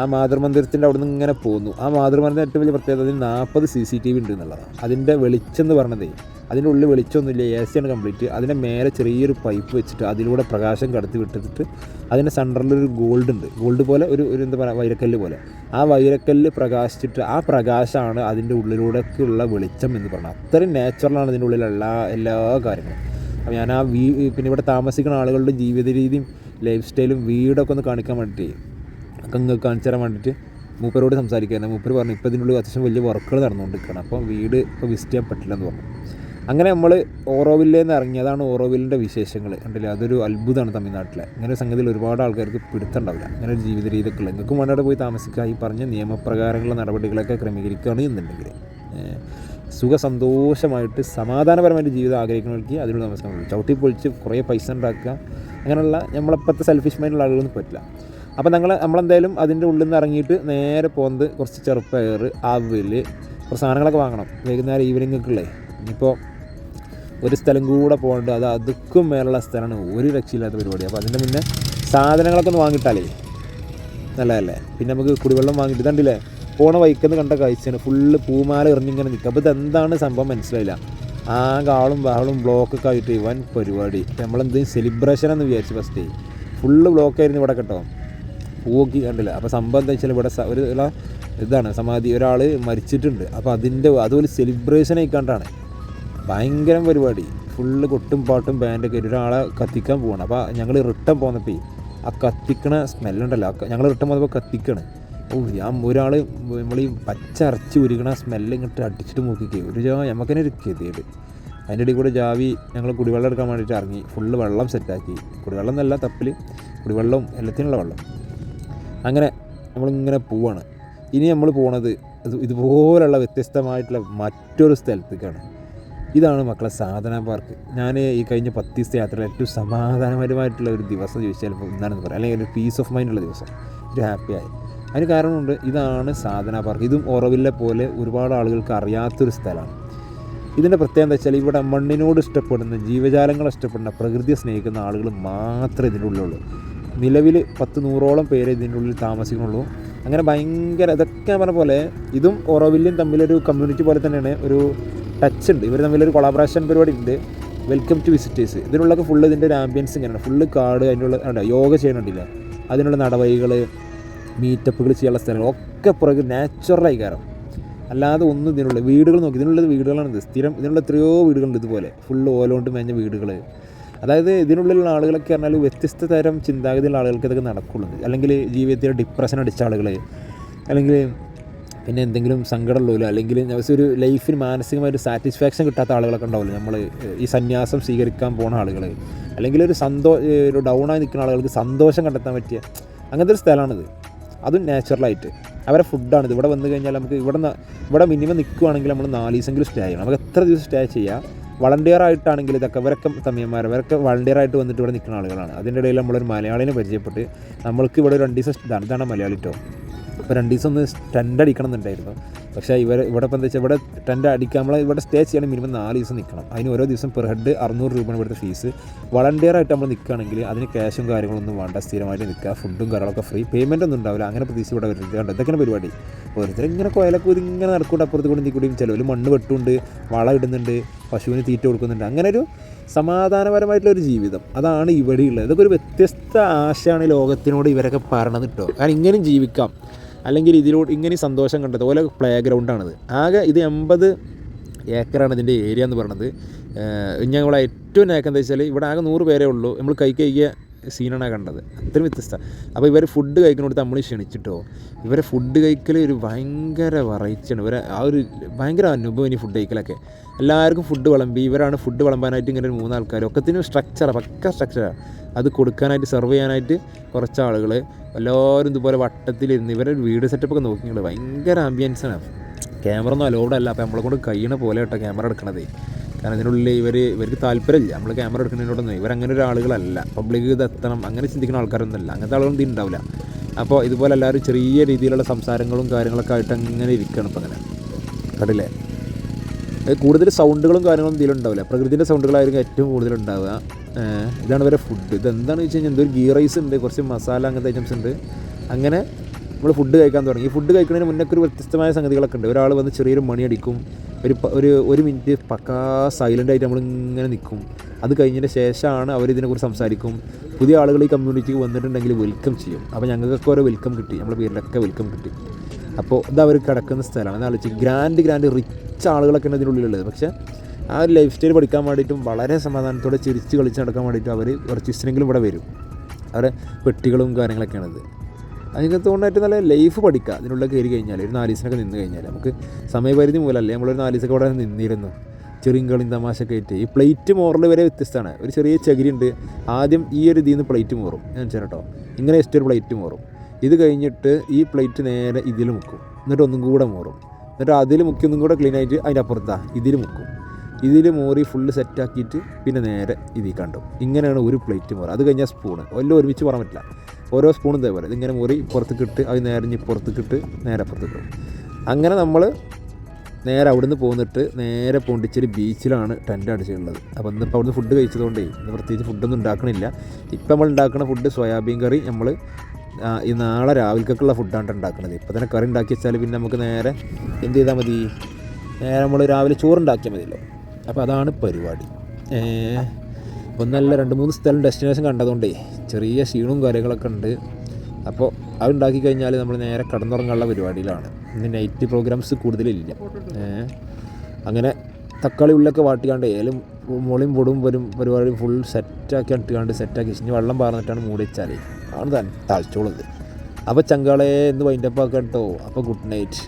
ആ മാതൃമന്ദിരത്തിന്റെ അവിടെ നിന്ന് ഇങ്ങനെ പോകുന്നു ആ മാതൃമന്ദിരം ഏറ്റവും വലിയ പ്രത്യേകത അതിന് നാൽപ്പത് സി സി ടി വി ഉണ്ട് എന്നുള്ളതാണ്. അതിന്റെ വെളിച്ചം എന്ന് പറഞ്ഞതേ അതിന്റെ ഉള്ളിൽ വെളിച്ചമൊന്നുമില്ല എ സി ആണ് കംപ്ലീറ്റ് അതിന്റെ മേലെ ചെറിയൊരു പൈപ്പ് വെച്ചിട്ട് അതിലൂടെ പ്രകാശം കടത്തി വിട്ടിട്ട് അതിന്റെ സെന്ററിലൊരു ഗോൾഡ് ഉണ്ട്. ഗോൾഡ് പോലെ ഒരു ഒരു എന്താ പറയുക വൈരക്കല്ല് പോലെ. ആ വൈരക്കല്ല് പ്രകാശിച്ചിട്ട് ആ പ്രകാശമാണ് അതിന്റെ ഉള്ളിലൂടെയൊക്കെയുള്ള വെളിച്ചം എന്ന് പറഞ്ഞാൽ അത്രയും നാച്ചുറലാണ് അതിന്റെ ഉള്ളിലുള്ള എല്ലാ എല്ലാ കാര്യങ്ങളും. അപ്പോൾ ഞാൻ ആ വീ പിന്നെ ഇവിടെ താമസിക്കുന്ന ആളുകളുടെ ജീവിത രീതിയും ലൈഫ് സ്റ്റൈലും വീടൊക്കെ ഒന്ന് കാണിക്കാൻ വേണ്ടിയിട്ട് ഒക്കെ നിങ്ങൾക്ക് കാണിച്ചു തരാൻ വേണ്ടിയിട്ട് മൂപ്പരോട് സംസാരിക്കായിരുന്നു മൂപ്പർ പറഞ്ഞു ഇപ്പോൾ ഇതിനുള്ളിൽ അത്യാവശ്യം വലിയ വർക്കുകൾ നടന്നുകൊണ്ടിരിക്കുകയാണ്. അപ്പോൾ വീട് ഇപ്പോൾ വിസിറ്റ് ചെയ്യാൻ പറ്റില്ല എന്ന് പറഞ്ഞു. അങ്ങനെ നമ്മൾ ഓറോവില്ലേന്ന് ഇറങ്ങി. അതാണ് ഓറോവില്ലിന്റെ വിശേഷങ്ങൾ. ഉണ്ടല്ലേ അതൊരു അത്ഭുതമാണ് തമിഴ്നാട്ടിലെ. ഇങ്ങനെ സംഗതിയിൽ ഒരുപാട് ആൾക്കാർക്ക് പിടുത്തുണ്ടാവില്ല അങ്ങനെ ഒരു ജീവിത രീതിയൊക്കെ ഉള്ള. നിങ്ങൾക്കും വേണ്ടി പോയി താമസിക്കുക. ഈ പറഞ്ഞ നിയമപ്രകാരമുള്ള നടപടികളൊക്കെ ക്രമീകരിക്കുകയാണ് എന്നുണ്ടെങ്കിൽ സുഖസന്തോഷമായിട്ട് സമാധാനപരമായിട്ട് ജീവിതം ആഗ്രഹിക്കുന്നവർക്ക് അതിനോട് പറ്റും ചവിട്ടി പൊളിച്ച് കുറേ പൈസ ഉണ്ടാക്കുക. അങ്ങനെയുള്ള നമ്മളപ്പോഴത്തെ സെൽഫിഷ് മൈൻഡുള്ള ആളുകളൊന്നും പറ്റില്ല. അപ്പോൾ ഞങ്ങൾ നമ്മളെന്തായാലും അതിന്റെ ഉള്ളിൽ നിന്ന് ഇറങ്ങിയിട്ട് നേരെ പോകുന്നത് കുറച്ച് ചെറുപ്പയർ അവിൽ കുറച്ച് സാധനങ്ങളൊക്കെ വാങ്ങണം. വൈകുന്നേരം ഈവനിങ് ഒക്കെ ഉള്ളേ ഇനിയിപ്പോൾ ഒരു സ്ഥലം കൂടെ പോകേണ്ട. അത് അതുക്കും മേലുള്ള സ്ഥലമാണ്. ഒരു രക്ഷയില്ലാത്ത പരിപാടി. അപ്പോൾ അതിന്റെ മുന്നേ സാധനങ്ങളൊക്കെ ഒന്ന് വാങ്ങിയിട്ടാലേ നല്ലതല്ലേ? പിന്നെ നമുക്ക് കുടിവെള്ളം വാങ്ങിയിട്ട് കണ്ടില്ലേ പോണ വൈക്കെന്ന് കണ്ട കാഴ്ചയാണ്. ഫുള്ള് പൂമാല എറിഞ്ഞിങ്ങനെ നിൽക്കുക. അപ്പോൾ ഇതെന്താണ് സംഭവം മനസ്സിലായില്ല. ആകെ ആളും ബഹളും ബ്ലോക്കൊക്കെ ആയിട്ട് വൻ പരിപാടി. നമ്മളെന്ത് സെലിബ്രേഷൻ എന്ന് വിചാരിച്ചു ഫസ്റ്റ് ഫുള്ള് ബ്ലോക്കായിരുന്നു ഇവിടെ കേട്ടോ. പൂവൊക്കെ കണ്ടില്ല. അപ്പോൾ സംഭവം എന്താ വെച്ചാൽ ഇവിടെ ഒരു ഇതാണ് സമാധി. ഒരാൾ മരിച്ചിട്ടുണ്ട്. അപ്പോൾ അതിന്റെ അതൊരു സെലിബ്രേഷൻ ആയിക്കാണ്ടാണ്. ഭയങ്കര പരിപാടി. ഫുള്ള് കൊട്ടും പാട്ടും ബാൻഡൊക്കെ ഒരാളെ കത്തിക്കാൻ പോവാണ്. അപ്പോൾ ഞങ്ങൾ റിട്ടേൺ പോന്നപ്പോൾ ആ കത്തിക്കണ സ്മെല്ലുണ്ടല്ലോ ഞങ്ങൾ റിട്ടേൺ പോന്നപ്പോൾ കത്തിക്കണ്. ഓ ഞാൻ ഒരാൾ നമ്മൾ ഈ പച്ച അരച്ച് ഉരുകണ സ്മെല്ല് ഇങ്ങോട്ട് അടിച്ചിട്ട് നോക്കിക്കേ. ഒരു ജാ നമുക്കന്നെ ഒരു കെതിയത് അതിന്റെ ഇടയിൽ കൂടെ ജാവി ഞങ്ങൾ കുടിവെള്ളം എടുക്കാൻ വേണ്ടിയിട്ട് ഇറങ്ങി. ഫുള്ള് വെള്ളം സെറ്റാക്കി കുടിവെള്ളം എന്നല്ല തപ്പിൽ കുടിവെള്ളവും എല്ലാത്തിനുള്ള വെള്ളം. അങ്ങനെ നമ്മളിങ്ങനെ പോവാണ്. ഇനി നമ്മൾ പോണത് ഇത് ഇതുപോലുള്ള വ്യത്യസ്തമായിട്ടുള്ള മറ്റൊരു സ്ഥലത്തേക്കാണ്. ഇതാണ് മക്കളെ സാധന പാർക്ക്. ഞാൻ ഈ കഴിഞ്ഞ പത്ത് ദിവസത്തെ യാത്രയിൽ ഏറ്റവും സമാധാനപരമായിട്ടുള്ള ഒരു ദിവസം ചോദിച്ചാൽ ഇപ്പോൾ എന്താണെന്ന് പറയാം. അല്ലെങ്കിൽ ഒരു പീസ് ഓഫ് മൈൻഡ് ഉള്ള ദിവസം. ഒരു ഹാപ്പിയായി അതിന് കാരണമുണ്ട് ഇതാണ് സാധന പാർക്ക്. ഇതും ഓറവില്ലെ പോലെ ഒരുപാട് ആളുകൾക്ക് അറിയാത്തൊരു സ്ഥലമാണ്. ഇതിന്റെ പ്രത്യേകത എന്താ വെച്ചാൽ ഇവിടെ മണ്ണിനോട് ഇഷ്ടപ്പെടുന്ന ജീവജാലങ്ങളെ ഇഷ്ടപ്പെടുന്ന പ്രകൃതിയെ സ്നേഹിക്കുന്ന ആളുകൾ മാത്രമേ ഉള്ളിലുള്ളൂ നിലവിൽ പത്ത് നൂറോളം പേര് ഇതിന്റെ ഉള്ളിൽ താമസിക്കുന്നുള്ളൂ. അങ്ങനെ ഭയങ്കര ഇതൊക്കെ ഞാൻ പറഞ്ഞ പോലെ ഇതും ഓറോവില്ലും തമ്മിലൊരു കമ്മ്യൂണിറ്റി പോലെ തന്നെയാണ്. ഒരു ടച്ച് ഉണ്ട്. ഇവർ തമ്മിലൊരു കൊളാബറേഷൻ പരിപാടി ഉണ്ട്. വെൽക്കം ടു വിസിറ്റേഴ്സ് ഇതിനുള്ളൊക്കെ ഫുള്ള് ഇതിന്റെ ഒരു ആംബിയൻസ് ഇങ്ങനെയാണ്. ഫുള്ള് കാട് അതിനുള്ള ഉണ്ട് യോഗ ചെയ്യണുണ്ടില്ല? അതിനുള്ള നടപടികൾ മീറ്റപ്പുകൾ ചെയ്യാനുള്ള സ്ഥലങ്ങൾ ഒക്കെ പുറകിൽ നാച്ചുറലായി കാരണം അല്ലാതെ ഒന്നും ഇതിനുള്ള വീടുകൾ നോക്കി ഇതിനുള്ളത് വീടുകളാണ് ഇത്. സ്ഥിരം ഇതിനുള്ള എത്രയോ വീടുകളുണ്ട് ഇതുപോലെ. ഫുള്ള് ഓലോണ്ട് മേഞ്ഞ വീടുകൾ അതായത് ഇതിനുള്ളിലുള്ള ആളുകളൊക്കെ പറഞ്ഞാൽ വ്യത്യസ്ത തരം ചിന്താഗതിയുള്ള ആളുകൾക്ക് ഇതൊക്കെ നടക്കുള്ളൂ. അല്ലെങ്കിൽ ജീവിതത്തിൽ ഡിപ്രഷൻ അടിച്ച ആളുകൾ അല്ലെങ്കിൽ പിന്നെ എന്തെങ്കിലും സങ്കടമുള്ളൂ അല്ലെങ്കിൽ ഒരു ലൈഫിന് മാനസികമായൊരു സാറ്റിസ്ഫാക്ഷൻ കിട്ടാത്ത ആളുകളൊക്കെ ഉണ്ടാവില്ല നമ്മൾ ഈ സന്യാസം സ്വീകരിക്കാൻ പോണ ആളുകൾ അല്ലെങ്കിൽ ഒരു സന്തോ ഒരു ഡൗണായി നിൽക്കുന്ന ആളുകൾക്ക് സന്തോഷം കണ്ടെത്താൻ പറ്റിയ അങ്ങനത്തെ ഒരു സ്ഥലമാണിത്. അതും നാച്ചുറലായിട്ട് അവരെ ഫുഡാണിത് ഇവിടെ വന്നു കഴിഞ്ഞാൽ നമുക്ക് ഇവിടെ ഇവിടെ മിനിമം നിൽക്കുവാണെങ്കിൽ നമ്മൾ നാല് ദിവസമെങ്കിലും സ്റ്റേ ചെയ്യണം. നമുക്ക് എത്ര ദിവസം സ്റ്റേ ചെയ്യാം? വളണ്ടിയർ ആയിട്ടാണെങ്കിൽ ഇതൊക്കെ ഇവരൊക്കെ തമ്മിയന്മാർ ഇവരൊക്കെ വളണ്ടിയർ ആയിട്ട് വന്നിട്ട് ഇവിടെ നിൽക്കുന്ന ആളുകളാണ്. അതിന്റെ ഇടയിൽ നമ്മളൊരു മലയാളിനെ പരിചയപ്പെട്ട് നമ്മൾക്ക് ഇവിടെ ഒരു രണ്ട് ദിവസം ഇതാണ് ഇതാണ് മലയാളി കേട്ടോ അപ്പോൾ രണ്ട് ദിവസം ഒന്ന് ടെന്റ് അടിക്കണം എന്നുണ്ടായിരുന്നു പക്ഷേ ഇവർ ഇവിടെ ഇപ്പം എന്താ വെച്ചാൽ ഇവിടെ ടെന്റ് അടിക്കാൻ നമ്മൾ ഇവിടെ സ്റ്റേ ചെയ്യണം മിനിമം നാല് ദിവസം നിൽക്കണം അതിന് ഓരോ ദിവസം പെർ ഹെഡ് അറുന്നൂറ് രൂപയാണ് ഇവിടുത്തെ ഫീസ് വളണ്ടിയർ ആയിട്ട് നമ്മൾ നിൽക്കുകയാണെങ്കിൽ അതിന് ക്യാഷും കാര്യങ്ങളൊന്നും വേണ്ട. സ്ഥിരമായിട്ട് നിൽക്കുക ഫുഡും കാര്യങ്ങളൊക്കെ ഫ്രീ പേയ്മെന്റ് ഒന്നും ഉണ്ടാവില്ല. അങ്ങനെ പ്രതീക്ഷ ഇവിടെ വരുന്നത്. കണ്ടോ? ഇതൊക്കെയാണ് പരിപാടി. ഓരോരുത്തർ ഇങ്ങനെ കോയലൊക്കെ ഇങ്ങനെ നടക്കൂട്ട്. അപ്പുറത്ത് കൂടി നീക്കൂടിയും ചിലവർ മണ്ണ് വെട്ടുണ്ട് വളം ഇടുന്നുണ്ട് പശുവിന് തീറ്റ കൊടുക്കുന്നുണ്ട്. അങ്ങനെ ഒരു സമാധാനപരമായിട്ടുള്ള ഒരു ജീവിതം. അതാണ് ഇവിടെയുള്ളത് ഇതൊക്കെ ഒരു വ്യത്യസ്ത ആശയാണ് ലോകത്തിനോട് ഇവരൊക്കെ പറയണത് കേട്ടോ. കാരണം ഇങ്ങനെയും ജീവിക്കാം. അല്ലെങ്കിൽ ഇതിലൂടെ ഇങ്ങനെ സന്തോഷം കണ്ടത്. ഓരോ പ്ലേ ഗ്രൗണ്ടാണിത് ആകെ ഇത് എൺപത് ഏക്കറാണ് ഇതിന്റെ ഏരിയ എന്ന് പറയുന്നത് ഞങ്ങളെ ഏറ്റവും നേക്കം എന്താ വെച്ചാൽ ഇവിടെ ആകെ നൂറ് പേരേ ഉള്ളൂ. നമ്മൾ കൈ കഴിക്കുക സീനാണ് കണ്ടത്. അത്രയും വ്യത്യസ്ത. അപ്പോൾ ഇവർ ഫുഡ് കഴിക്കുന്നിടത്ത് നമ്മൾ ക്ഷണിച്ചിട്ടോ? ഇവരെ ഫുഡ് കഴിക്കൽ ഒരു ഭയങ്കര വെറൈറ്റിയാണ് ഇവരെ ആ ഒരു ഭയങ്കര അനുഭവം ഇനി ഫുഡ് കഴിക്കലൊക്കെ. എല്ലാവർക്കും ഫുഡ് വിളമ്പി ഇവരാണ് ഫുഡ് വിളമ്പാനായിട്ട് ഇങ്ങനെ ഒരു മൂന്നാൾക്കാർ ഒക്കത്തിനും സ്ട്രക്ചറാണ് പക്ക സ്ട്രക്ചറാണ് അത് കൊടുക്കാനായിട്ട് സെർവ് ചെയ്യാനായിട്ട് കുറച്ച് ആളുകൾ എല്ലാവരും ഇതുപോലെ വട്ടത്തിലിരുന്ന് ഇവരുടെ വീട് സെറ്റപ്പൊക്കെ നോക്കിയിട്ട് ഭയങ്കര ആംബിയൻസാണ് ക്യാമറ ഒന്നും അലോഡ് അല്ല. അപ്പോൾ നമ്മളെ കൊണ്ട് കഴിയണ പോലെ കേട്ടോ ക്യാമറ എടുക്കണതേ. കാരണം ഇതിനുള്ളിൽ ഇവർ ഇവർക്ക് താല്പര്യമില്ല. നമ്മൾ ക്യാമറ എടുക്കുന്നതിനോടൊന്നും ഇവരങ്ങനെ ഒരു ആളുകളല്ല. പബ്ലിക് ഇത് എത്തണം അങ്ങനെ ചിന്തിക്കുന്ന ആൾക്കാരൊന്നും അല്ല അങ്ങനത്തെ ആളുകളൊന്നും ഉണ്ടാവില്ല അപ്പോൾ ഇതുപോലെ എല്ലാവരും ചെറിയ രീതിയിലുള്ള സംസാരങ്ങളും കാര്യങ്ങളൊക്കെ ആയിട്ട് അങ്ങനെ ഇരിക്കണം ഇപ്പം അങ്ങനെ കണ്ടില്ലേ? കൂടുതൽ സൗണ്ടുകളും കാര്യങ്ങളും ഇതിലുണ്ടാവില്ല പ്രകൃതിന്റെ സൗണ്ടുകളായിരിക്കും ഏറ്റവും കൂടുതൽ ഉണ്ടാവുക. ഇതാണ് ഇവരെ ഫുഡ് ഇതെന്താണെന്ന് വെച്ച് കഴിഞ്ഞാൽ എന്തൊരു ഗീ റൈസ് ഉണ്ട് കുറച്ച് മസാല അങ്ങനത്തെ ഐറ്റംസ് ഉണ്ട്. അങ്ങനെ നമ്മൾ ഫുഡ് കഴിക്കാൻ തുടങ്ങി. ഈ ഫുഡ് കഴിക്കുന്നതിന് മുന്നൊക്കെ ഒരു വ്യത്യസ്തമായ സംഗതികളൊക്കെ ഉണ്ട്. ഒരാൾ വന്ന് ചെറിയൊരു മണി അടിക്കും. ഒരു ഒരു ഒരു മിനിറ്റ് പക്കാ സൈലന്റ് ആയിട്ട് നമ്മൾ ഇങ്ങനെ നിൽക്കും അത് കഴിഞ്ഞതിന് ശേഷമാണ് അവർ ഇതിനെക്കുറിച്ച് സംസാരിക്കും. പുതിയ ആളുകൾ ഈ കമ്മ്യൂണിറ്റിക്ക് വന്നിട്ടുണ്ടെങ്കിൽ വെൽക്കം ചെയ്യും. അപ്പോൾ ഞങ്ങൾക്കൊക്കെ ഓരോ വെൽക്കം കിട്ടി. നമ്മുടെ പേരിലൊക്കെ വെൽക്കം കിട്ടി. അപ്പോൾ ഇത് അവർ കിടക്കുന്ന സ്ഥലമാണ്. എന്നാലോചിച്ച് ഗ്രാൻഡ് ഗ്രാൻഡ് റിച്ച് ആളുകളൊക്കെയാണ് ഇതിനുള്ളിലുള്ളത്. പക്ഷേ ആ ഒരു ലൈഫ് സ്റ്റൈൽ പഠിക്കാൻ വേണ്ടിയിട്ടും വളരെ സമാധാനത്തോടെ ചിരിച്ച് കളിച്ച് നടക്കാൻ വേണ്ടിയിട്ടും അവർ കുറച്ച് ദിവസമെങ്കിലും ഇവിടെ വരും. അവരെ പെട്ടികളും കാര്യങ്ങളൊക്കെയാണിത് അതിനകത്ത് കൊണ്ടായിട്ട് നല്ല ലൈഫ് പഠിക്കുക. അതിനുള്ള കയറി കഴിഞ്ഞാൽ ഒരു നാല് ദിവസമൊക്കെ നിന്ന് കഴിഞ്ഞാൽ നമുക്ക് സമയപരിധി മൂലമല്ലേ നമ്മളൊരു നാല് ദിവസമൊക്കെ ഇവിടെ നിന്നിരുന്നു. ചെറിയ കളിയും തമാശ ആയിട്ട്. ഈ പ്ലേറ്റ് മോറൽ വരെ വ്യത്യസ്തമാണ്. ഒരു ചെറിയ ചകിരി ഉണ്ട്. ആദ്യം ഈ ഒരു ഇതിൽ നിന്ന് പ്ലേറ്റ് മോറും ഞാൻ കേട്ടോ. ഇങ്ങനെ ജസ്റ്റ് ഒരു പ്ലേറ്റ് മോറും ഇത് കഴിഞ്ഞിട്ട് ഈ പ്ലേറ്റ് നേരെ ഇതിൽ മുക്കും. എന്നിട്ട് ഒന്നും കൂടെ മോറും എന്നിട്ട് അതിൽ മുക്കിയൊന്നും കൂടെ ക്ലീൻ ആയിട്ട് അതിന്റെ അപ്പുറത്താണ് ഇതിൽ മുക്കും. ഇതിൽ മോറി ഫുള്ള് സെറ്റാക്കിയിട്ട് പിന്നെ നേരെ ഇതിൽ കണ്ടു? ഇങ്ങനെയാണ് ഒരു പ്ലേറ്റ് മോറ്. അത് കഴിഞ്ഞാൽ സ്പൂണ് എല്ലാം ഒരുമിച്ച് പറയാൻ പറ്റില്ല. ഓരോ സ്പൂണും ഇതേപോലെ. ഇതിങ്ങനെ മോറി പുറത്തേക്ക് ഇട്ട് അത് നേരെ ഇനി പുറത്തേക്ക് ഇട്ട് നേരെ കിട്ടും അങ്ങനെ നമ്മൾ നേരെ അവിടുന്ന് പോന്നിട്ട് നേരെ പോണ്ടിച്ചേരി ബീച്ചിലാണ് ടെന്റ് അടിച്ചിട്ടുള്ളത്. അപ്പോൾ ഇന്നിപ്പോൾ അവിടുന്ന് ഫുഡ് കഴിച്ചതുകൊണ്ടേ ഇന്ന് പ്രത്യേകിച്ച് ഫുഡൊന്നും ഉണ്ടാക്കണില്ല. ഇപ്പം നമ്മൾ ഉണ്ടാക്കുന്ന ഫുഡ് സോയാബീൻ കറി നമ്മൾ ഈ നാളെ രാവിലേക്കൊക്കെയുള്ള ഫുഡാണ് ഉണ്ടാക്കുന്നത്. ഇപ്പോൾ തന്നെ കറി ഉണ്ടാക്കി വെച്ചാൽ പിന്നെ നമുക്ക് നേരെ എന്ത് ചെയ്താൽ മതി? നേരെ നമ്മൾ രാവിലെ ചോറുണ്ടാക്കിയാൽ മതിയല്ലോ. അപ്പോൾ അതാണ് പരിപാടി. ഒന്നല്ല രണ്ട് മൂന്ന് സ്ഥലം ഡെസ്റ്റിനേഷൻ കണ്ടതുകൊണ്ടേ ചെറിയ ക്ഷീണവും കാര്യങ്ങളൊക്കെ ഉണ്ട്. അപ്പോൾ അത് ഉണ്ടാക്കി കഴിഞ്ഞാൽ നമ്മൾ നേരെ കടന്നുറങ്ങാനുള്ള പരിപാടിയിലാണ്. ഇന്ന് നൈറ്റ് പ്രോഗ്രാംസ് കൂടുതലില്ല. അങ്ങനെ തക്കാളി ഉള്ളൊക്കെ വാട്ടിക്കാണ്ട് ഏലും മുളിയും പൊടും വരും പരിപാടി ഫുൾ സെറ്റാക്കി ഇട്ടുകാണ്ട് സെറ്റാക്കി ഇനി വെള്ളം പാർന്നിട്ടാണ് മൂടി വെച്ചാലേ. ആണ് താൻ തളിച്ചോളുന്നത് അപ്പോൾ ചങ്കാളെ എന്ന് വൈൻഡപ്പ് ആക്കാം കേട്ടോ അപ്പോൾ ഗുഡ് നൈറ്റ്